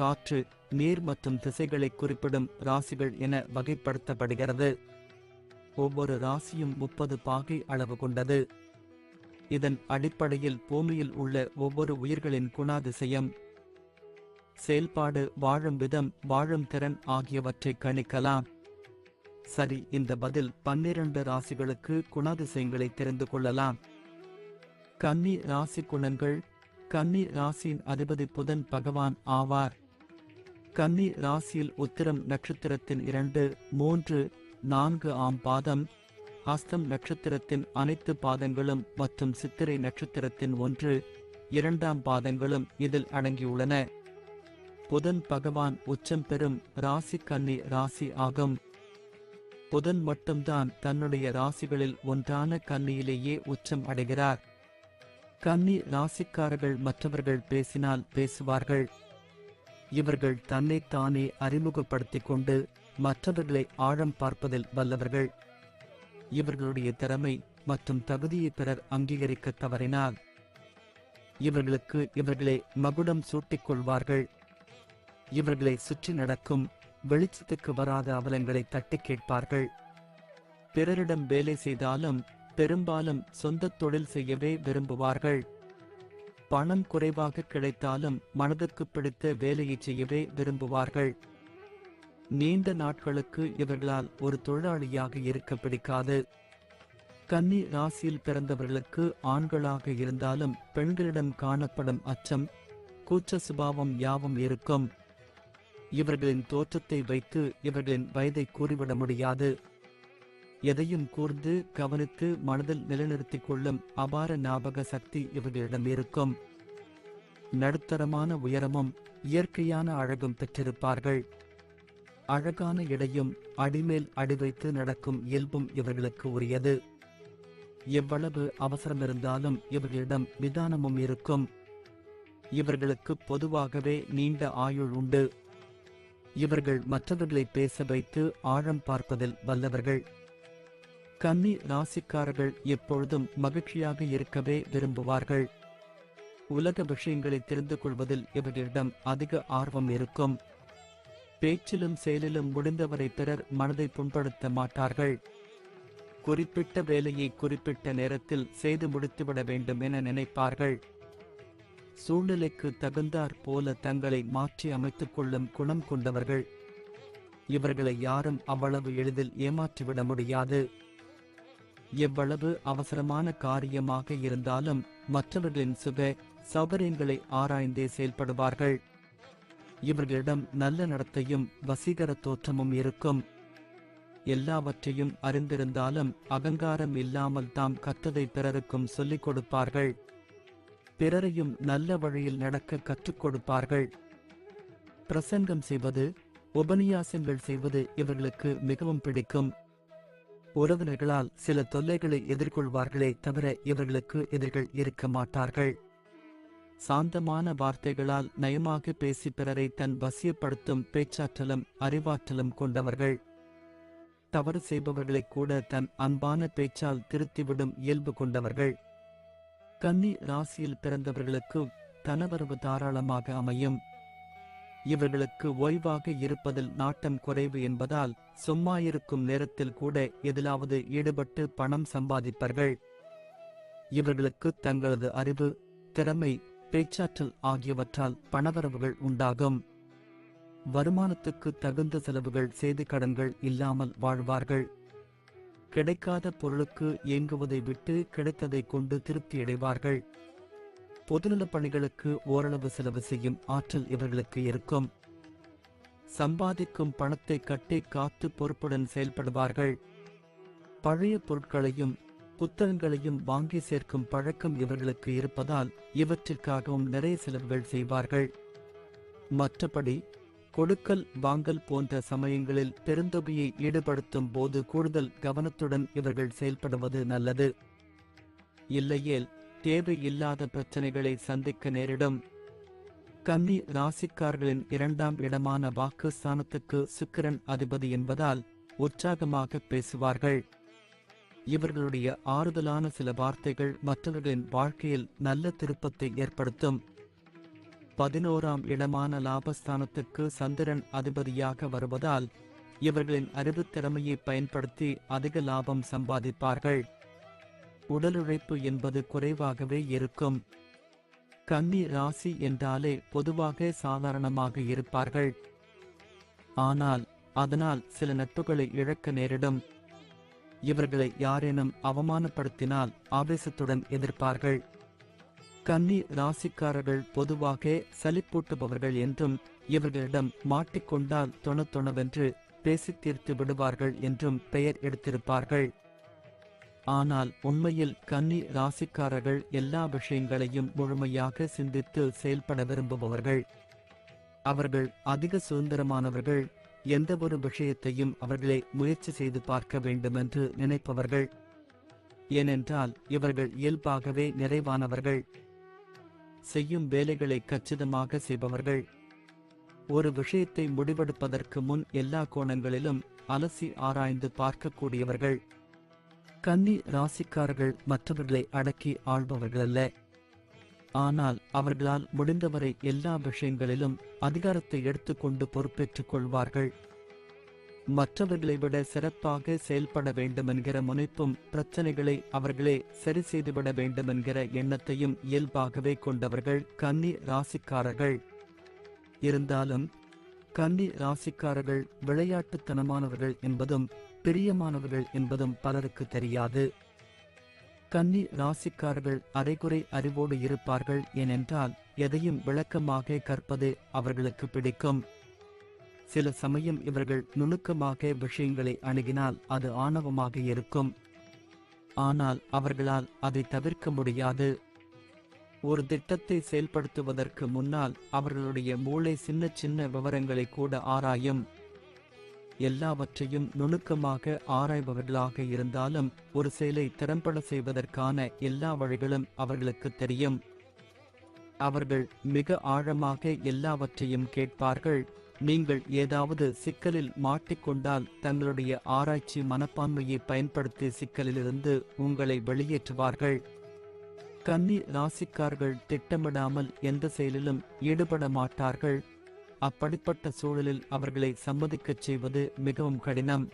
காற்று நீர் மற்றும் திசைகளை குறிப்பிடும் ராசிகள் என வகைப்படுத்தப்படுகிறது. ஒவ்வொரு ராசியும் முப்பது பாகை அளவு கொண்டது. இதன் அடிப்படையில் பூமியில் உள்ள ஒவ்வொரு உயிர்களின் குணாதிசயம் செயல்பாடு வாழும் விதம் வாழும் திறன் ஆகியவற்றை கணிக்கலாம். சரி இந்த பதில் பன்னிரண்டு ராசிகளுக்கு குணாதிசயங்களை தெரிந்து கொள்ளலாம். கன்னி ராசி குணங்கள் கன்னி ராசியின் அதிபதி புதன் பகவான் ஆவார். கன்னி ராசியில் உத்திரம் நட்சத்திரத்தின் இரண்டு மூன்று நான்கு ஆம் பாதம் ஹஸ்தம் நட்சத்திரத்தின் அனைத்து பாதங்களும் மற்றும் சித்திரை நட்சத்திரத்தின் ஒன்று இரண்டாம் பாதங்களும் இதில் அடங்கியுள்ளன. புதன் பகவான் உச்சம் பெறும் ராசி கன்னி ராசி ஆகும். புதன் மட்டும்தான் தன்னுடைய ராசிகளில் ஒன்றான கன்னியிலேயே உச்சம் அடைகிறார். கன்னி ராசிக்காரர்கள் மற்றவர்கள் பேசினால் பேசுவார்கள். இவர்கள் தன்னைத்தானே அறிமுகப்படுத்திக் கொண்டு மற்றவர்களை ஆழம் பார்ப்பதில் வல்லவர்கள். இவர்களுடைய திறமை மற்றும் தகுதியை பிறர் அங்கீகரிக்க தவறினால் இவர்களுக்கு இவர்களை மகுடம் சூட்டிக் கொள்வார்கள். இவர்களை சுற்றி நடக்கும் வெளிச்சத்துக்கு வராத அவலங்களை தட்டி கேட்பார்கள். பிறரிடம் வேலை செய்தாலும் பெரும்பாலும் சொந்த தொழில் செய்யவே விரும்புவார்கள். பணம் குறைவாக கிடைத்தாலும் மனதிற்கு பிடித்த வேலையை செய்யவே விரும்புவார்கள். நீண்ட நாட்களுக்கு இவர்களால் ஒரு தொழிலாளியாக இருக்க பிடிக்காது. கன்னி ராசியில் பிறந்தவர்களுக்கு ஆண்களாக இருந்தாலும் பெண்களிடம் காணப்படும் அச்சம் கூச்ச சுபாவம் யாவும் இருக்கும். இவர்களின் தோற்றத்தை வைத்து இவர்களின் வயதை கூறிவிட முடியாது. எதையும் கூர்ந்து கவனித்து மனதில் நிலைநிறுத்திக் கொள்ளும் அபார ஞாபக சக்தி இவர்களிடம் இருக்கும். நடுத்தரமான உயரமும் இயற்கையான அழகும் பெற்றிருப்பார்கள். அழகான இடையும் அடிமேல் அடி வைத்து நடக்கும் இயல்பும் இவர்களுக்கு உரியது. எவ்வளவு அவசரம் இருந்தாலும் இவர்களிடம் நிதானமும் இருக்கும். இவர்களுக்கு பொதுவாகவே நீண்ட ஆயுள் உண்டு. இவர்கள் மற்றவர்களை பேச வைத்து ஆழம் பார்ப்பதில் வல்லவர்கள். கன்னி ராசிக்காரர்கள் எப்பொழுதும் மகிழ்ச்சியாக இருக்கவே விரும்புவார்கள். உலக விஷயங்களை தெரிந்து கொள்வதில் இவர்களிடம் அதிக ஆர்வம் இருக்கும். பேச்சிலும் செயலிலும் முடிந்தவரை பிறர் மனதை புண்படுத்த மாட்டார்கள். குறிப்பிட்ட வேலையை குறிப்பிட்ட நேரத்தில் செய்து முடித்துவிட வேண்டும் என நினைப்பார்கள். சூழ்நிலைக்கு தகுந்தாற் போல தங்களை மாற்றி அமைத்துக் கொள்ளும் குணம் கொண்டவர்கள். இவர்களை யாரும் அவ்வளவு எளிதில் ஏமாற்றிவிட முடியாது. எவ்வளவு அவசரமான காரியமாக இருந்தாலும் மற்றவர்களின் சுக சௌகரியங்களை ஆராய்ந்தே செயல்படுவார்கள். இவர்களிடம் நல்ல நடத்தையும் வசீகர தோற்றமும் இருக்கும். எல்லாவற்றையும் அறிந்திருந்தாலும் அகங்காரம் இல்லாமல் தாம் கற்றதை பிறருக்கும் சொல்லிக் கொடுப்பார்கள். பிறரையும் நல்ல வழியில் நடக்க கற்றுக் கொடுப்பார்கள். பிரசங்கம் செய்வது உபநியாசங்கள் செய்வது இவர்களுக்கு மிகவும் பிடிக்கும். உறவினர்களால் சில தொல்லைகளை எதிர்கொள்வார்களே தவிர இவர்களுக்கு எதிர்கள் இருக்க மாட்டார்கள். சாந்தமான வார்த்தைகளால் நயமாக பேசி பிறரை தன் வசியப்படுத்தும் பேச்சாற்றலும் அறிவாற்றலும் கொண்டவர்கள். தவறு செய்பவர்களை கூட தன் அன்பான பேச்சால் திருத்திவிடும் இயல்பு கொண்டவர்கள். கன்னி ராசியில் பிறந்தவர்களுக்கு தனவரவு தாராளமாக அமையும். இவர்களுக்கு ஓய்வாக இருப்பதில் நாட்டம் குறைவு என்பதால் சும்மா இருக்கும் நேரத்தில் கூட எதிலாவது ஈடுபட்டு பணம் சம்பாதிப்பார்கள். இவர்களுக்கு தங்களது அறிவு திறமை பேச்சாற்றல் ஆகியவற்றால் பணவரவுகள் உண்டாகும். வருமானத்துக்கு தகுந்த செலவுகள் செய்து கடன்கள் இல்லாமல் வாழ்வார்கள். கிடைக்காத பொருளுக்கு இயங்குவதை விட்டு கிடைத்ததை கொண்டு திருப்தியடைவார்கள் பொதுநலப் பணிகளுக்கு ஓரளவு செலவு செய்யும் ஆற்றல் இவர்களுக்கு இருக்கும். சம்பாதிக்கும் பணத்தை கட்டி காத்து பொறுப்புடன் செயல்படுவார்கள். பழைய பொருட்களையும் புத்தகங்களையும் வாங்கி சேர்க்கும் பழக்கம் இவர்களுக்கு இருப்பதால் இவற்றிற்காகவும் நிறைய செலவுகள் செய்வார்கள். மற்றபடி கொடுக்கல் வாங்கல் போன்ற சமயங்களில் பெருந்தொகையை ஈடுபடுத்தும் போது கூடுதல் கவனத்துடன் இவர்கள் செயல்படுவது நல்லது. இல்லையேல் தேவையில்லாத பிரச்சனைகளை சந்திக்க நேரிடும். கன்னி ராசிக்காரர்களின் இரண்டாம் இடமான வாக்குஸ்தானத்துக்கு சுக்கிரன் அதிபதி என்பதால் உற்சாகமாக பேசுவார்கள். இவர்களுடைய ஆறுதலான சில வார்த்தைகள் மற்றவர்களின் வாழ்க்கையில் நல்ல திருப்பத்தை ஏற்படுத்தும். பதினோராம் இடமான லாபஸ்தானத்துக்கு சந்திரன் அதிபதியாக வருவதால் இவர்களின் அறிவுத்திறமையை பயன்படுத்தி அதிக லாபம் சம்பாதிப்பார்கள். உடல் உழைப்பு என்பது குறைவாகவே இருக்கும். கன்னி ராசி என்றாலே பொதுவாக சாதாரணமாக இருப்பார்கள். ஆனால் அதனால் சில நட்புகளை இழக்க நேரிடும். இவர்களை யாரேனும் அவமானப்படுத்தினால் ஆவேசத்துடன் எதிர்ப்பார்கள். கன்னி ராசிக்காரர்கள் பொதுவாக சலிப்பூட்டுபவர்கள் என்றும் இவர்களிடம் மாட்டிக்கொண்டால் தொண தொணவென்று பேசித் தீர்த்து விடுவார்கள் என்றும் பெயர் எடுத்திருப்பார்கள். ஆனால் உண்மையில் கன்னி ராசிக்காரர்கள் எல்லா விஷயங்களையும் முழுமையாக சிந்தித்து செயல்பட விரும்புபவர்கள். அவர்கள் அதிக சுதந்திரமானவர்கள். எந்தவொரு விஷயத்தையும் அவர்களே முயற்சி செய்து பார்க்க வேண்டுமென்று நினைப்பவர்கள். ஏனென்றால் இவர்கள் இயல்பாகவே நிறைவானவர்கள். செய்யும் வேலைகளை கச்சிதமாக செய்பவர்கள். ஒரு விஷயத்தை முடிவெடுப்பதற்கு முன் எல்லா கோணங்களிலும் அலசி ஆராய்ந்து பார்க்கக்கூடியவர்கள். கன்னி ராசிக்காரர்கள் மற்றவர்களை அடக்கி ஆள்பவர்களல்ல. ஆனால் அவர்களால் முடிந்தவரை எல்லா விஷயங்களிலும் அதிகாரத்தை எடுத்துக்கொண்டு பொறுப்பேற்றுக் கொள்வார்கள். மற்றவர்களை விட சிறப்பாக செயல்பட வேண்டுமென்கிற முனைப்பும் பிரச்சனைகளை அவர்களே சரி செய்துவிட வேண்டுமென்கிற எண்ணத்தையும் இயல்பாகவே கொண்டவர்கள் கன்னி ராசிக்காரர்கள். இருந்தாலும் கன்னி ராசிக்காரர்கள் விளையாட்டுத்தனமானவர்கள் என்பதும் பிரியமானவர்கள் என்பதும் பலருக்கு தெரியாது. கன்னி ராசிக்காரர்கள் அரைகுறை அறிவோடு இருப்பார்கள் ஏனென்றால் எதையும் விளக்கமாக கற்பது அவர்களுக்கு பிடிக்கும். சில சமயம் இவர்கள் நுணுக்கமாக விஷயங்களை அணுகினால் அது ஆணவமாக இருக்கும். ஆனால் அவர்களால் அதை தவிர்க்க முடியாது. ஒரு திட்டத்தை செயல்படுத்துவதற்கு முன்னால் அவர்களுடைய மூளை சின்ன சின்ன விவரங்களை கூட ஆராயும். எல்லாவற்றையும் நுணுக்கமாக ஆராய்பவர்களாக இருந்தாலும் ஒரு செயலை திறம்பட செய்வதற்கான எல்லா வழிகளும் அவர்களுக்கு தெரியும். அவர்கள் மிக ஆழமாக எல்லாவற்றையும் கேட்பார்கள். நீங்கள் ஏதாவது சிக்கலில் மாட்டிக்கொண்டால் தங்களுடைய ஆராய்ச்சி மனப்பான்மையை பயன்படுத்தி சிக்கலிலிருந்து உங்களை வெளியேற்றுவார்கள். கன்னி ராசிக்கார்கள் திட்டமிடாமல் எந்த செயலிலும் ஈடுபட மாட்டார்கள். அப்படிப்பட்ட சூழலில் அவர்களை சம்மதிக்கச் செய்வது மிகவும் கடினம்.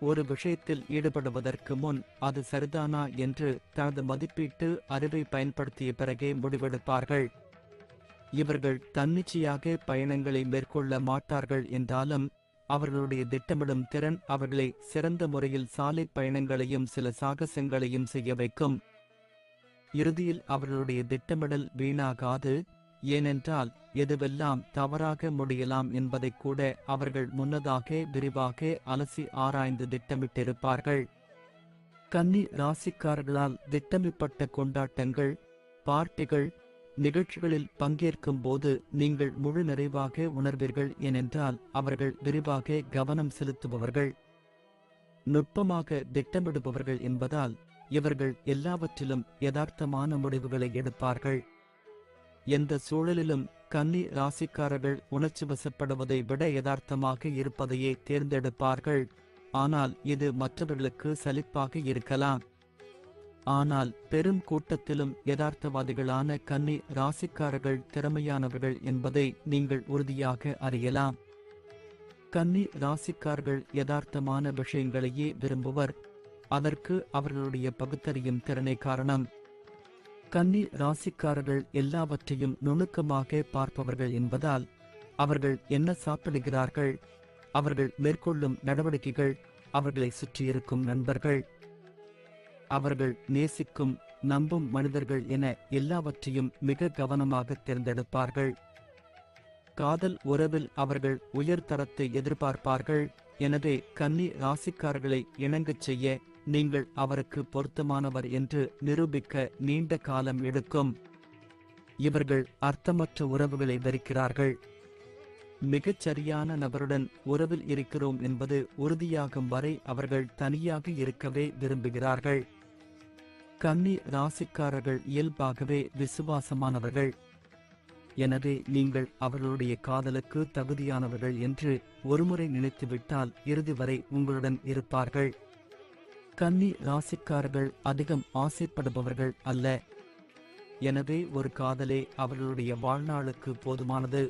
ஒரு விஷயத்தில் ஈடுபடுவதற்கு முன் அது சரிதானா என்று தனது மதிப்பீட்டு அறிவை பயன்படுத்திய பிறகே முடிவெடுப்பார்கள். இவர்கள் தன்னிச்சையாக பயணங்களை மேற்கொள்ள மாட்டார்கள் என்றாலும் அவர்களுடைய திட்டமிடும் திறன் அவர்களை சிறந்த முறையில் சாலை பயணங்களையும் சில சாகசங்களையும் செய்ய வைக்கும். இறுதியில் அவர்களுடைய திட்டமிடல் வீணாகாது. ஏனென்றால் எதுவெல்லாம் தவறாக முடியலாம் என்பதை கூட அவர்கள் முன்னதாக விரிவாக அலசி ஆராய்ந்து திட்டமிட்டிருப்பார்கள். கன்னி ராசிக்காரர்களால் திட்டமிடப்பட்ட கொண்டாட்டங்கள் பார்ட்டிகள் நிகழ்ச்சிகளில் பங்கேற்கும் போது நீங்கள் முழு நிறைவாக உணர்வீர்கள் ஏனென்றால் அவர்கள் விரிவாக கவனம் செலுத்துபவர்கள். நுட்பமாக திட்டமிடுபவர்கள் என்பதால் இவர்கள் எல்லாவற்றிலும் யதார்த்தமான முடிவுகளை எடுப்பார்கள். எந்த சூழலிலும் கன்னி ராசிக்காரர்கள் உணர்ச்சி வசப்படுவதை விட யதார்த்தமாக இருப்பதையே தேர்ந்தெடுப்பார்கள். ஆனால் இது மற்றவர்களுக்கு சலிப்பாக இருக்கலாம். ஆனால் பெரும் கூட்டத்திலும் யதார்த்தவாதிகளான கன்னி ராசிக்காரர்கள் திறமையானவர்கள் என்பதை நீங்கள் உறுதியாக அறியலாம். கன்னி ராசிக்காரர்கள் யதார்த்தமான விஷயங்களையே விரும்புவர். அதற்கு அவர்களுடைய பகுத்தறியும் திறனை காரணம். கன்னி ராசிக்காரர்கள் எல்லாவற்றையும் நுணுக்கமாக பார்ப்பவர்கள் என்பதால் அவர்கள் என்ன சாப்பிடுகிறார்கள் அவர்கள் மேற்கொள்ளும் நடவடிக்கைகள் அவர்களை சுற்றியிருக்கும் நண்பர்கள் அவர்கள் நேசிக்கும் நம்பும் மனிதர்கள் என எல்லாவற்றையும் மிக கவனமாக தேர்ந்தெடுப்பார்கள். காதல் உறவில் அவர்கள் உயர் தரத்தை எதிர்பார்ப்பார்கள் எனவே கன்னி ராசிக்காரர்களை இணங்கச் செய்ய நீங்கள் அவருக்கு பொருத்தமானவர் என்று நிரூபிக்க நீண்ட காலம் எடுக்கும். இவர்கள் அர்த்தமற்ற உறவுகளை வெறுக்கிறார்கள். மிகச்சரியான நபருடன் உறவில் இருக்கிறோம் என்பது உறுதியாகும் வரை அவர்கள் தனியாக இருக்கவே விரும்புகிறார்கள். கன்னி ராசிக்காரர்கள் இயல்பாகவே விசுவாசமானவர்கள். எனவே நீங்கள் அவர்களுடைய காதலுக்கு தகுதியானவர்கள் என்று ஒருமுறை நினைத்துவிட்டால் இறுதி வரை உங்களுடன் இருப்பார்கள். கன்னி ராசிக்காரர்கள் அதிகம் ஆசைப்படுபவர்கள் அல்ல. எனவே ஒரு காதலே அவர்களுடைய வாழ்நாளுக்கு போதுமானது.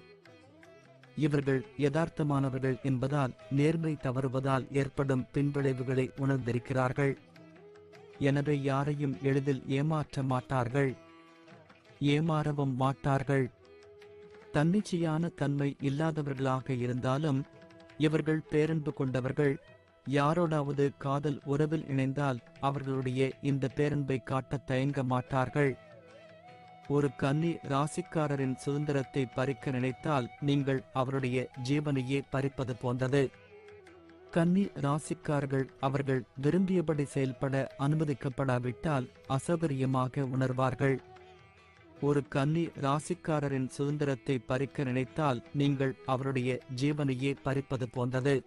இவர்கள் யதார்த்தமானவர்கள் என்பதால் நேர்மை தவறுவதால் ஏற்படும் பின்விளைவுகளை உணர்ந்திருக்கிறார்கள். எனவே யாரையும் எளிதில் ஏமாற்ற மாட்டார்கள். ஏமாறவும் மாட்டார்கள். தன்னிச்சையான தன்மை இல்லாதவர்களாக இருந்தாலும் இவர்கள் பேரன்பு கொண்டவர்கள். யாரோடாவது காதல் உறவில் இணைந்தால் அவர்களுடைய இந்த பேரன்பை காட்ட தயங்க மாட்டார்கள். ஒரு கன்னி ராசிக்காரரின் சுதந்திரத்தை பறிக்க நினைத்தால் நீங்கள் அவருடைய ஜீவனையே பறிப்பது போன்றது. கன்னி ராசிக்காரர்கள் அவர்கள் விரும்பியபடி செயல்பட அனுமதிக்கப்படாவிட்டால் அசௌகரியமாக உணர்வார்கள். ஒரு கன்னி ராசிக்காரரின் சுதந்திரத்தை பறிக்க நினைத்தால் நீங்கள் அவருடைய ஜீவனையே பறிப்பது போன்றது.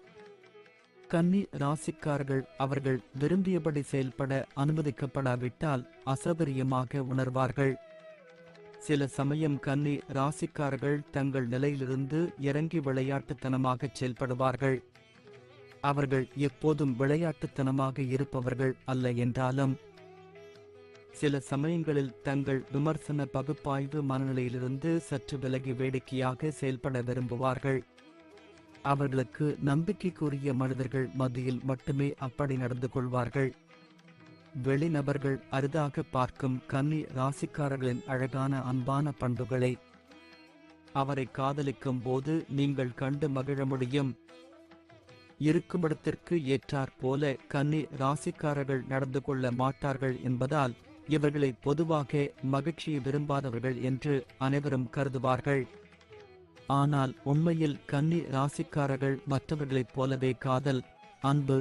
கன்னி ராசிக்காரர்கள் அவர்கள் விரும்பியபடி செயல்பட அனுமதிக்கப்படாவிட்டால் அசௌகரியமாக உணர்வார்கள். சில சமயம் கன்னி ராசிக்காரர்கள் தங்கள் நிலையிலிருந்து இறங்கி விளையாட்டுத்தனமாக செயல்படுவார்கள். அவர்கள் எப்போதும் விளையாட்டுத்தனமாக இருப்பவர்கள் அல்ல என்றாலும் சில சமயங்களில் தங்கள் விமர்சன பகுப்பாய்வு மனநிலையிலிருந்து சற்று விலகி வேடிக்கையாக செயல்பட விரும்புவார்கள். அவர்களுக்கு நம்பிக்கைக்குரிய மனிதர்கள் மத்தியில் மட்டுமே அப்படி நடந்து கொள்வார்கள். வெளிநபர்கள் அரிதாக பார்க்கும் கன்னி ராசிக்காரர்களின் அழகான அன்பான பண்புகளை அவரை காதலிக்கும் போது நீங்கள் கண்டு மகிழ முடியும். இருக்குமிடத்திற்கு ஏற்றாற் போல கன்னி ராசிக்காரர்கள் நடந்து கொள்ள மாட்டார்கள் என்பதால் இவர்களை பொதுவாக மகிழ்ச்சியை விரும்பாதவர்கள் என்று அனைவரும் கருதுவார்கள். ஆனால் உண்மையில் கன்னி ராசிக்காரர்கள் மற்றவர்களைப் போலவே காதல் அன்பு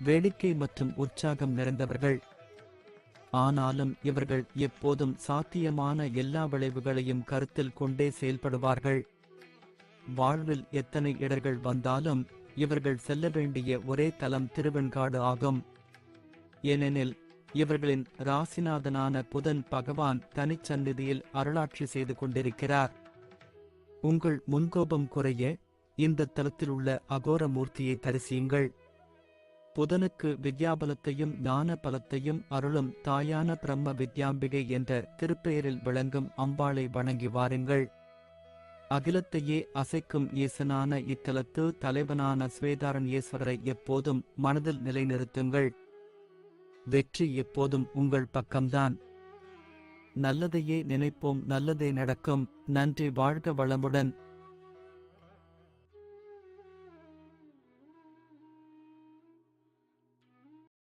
வேடிக்கை மற்றும் உற்சாகம் நிறைந்தவர்கள். ஆனாலும் இவர்கள் எப்போதும் சாத்தியமான எல்லா விளைவுகளையும் கருத்தில் கொண்டே செயல்படுவார்கள். வாழ்வில் எத்தனை இடர்கள் வந்தாலும் இவர்கள் செல்ல வேண்டிய ஒரே தலம் திருவெண்காடு ஆகும். ஏனெனில் இவர்களின் ராசிநாதனான புதன் பகவான் தனிச்சந்நிதியில் அருளாட்சி செய்து கொண்டிருக்கிறார். உங்கள் முன்கோபம் குறைய இந்த தலத்தில் உள்ள அகோர மூர்த்தியை தரிசியுங்கள். புதனுக்கு வித்யாபலத்தையும் ஞான பலத்தையும் அருளும் தாயான பிரம்ம வித்யாம்பிகை என்ற திருப்பெயரில் விளங்கும் அம்பாளை வணங்கி வாருங்கள். அகிலத்தையே அசைக்கும் ஈசனான இத்தலத்து தலைவனான ஸ்வேதாரன் ஈஸ்வரரை எப்போதும் மனதில் நிலைநிறுத்துங்கள். வெற்றி எப்போதும் உங்கள் பக்கம்தான். நல்லதையே நினைப்போம் நல்லதே நடக்கும். நன்றி வாழ்க வளமுடன்.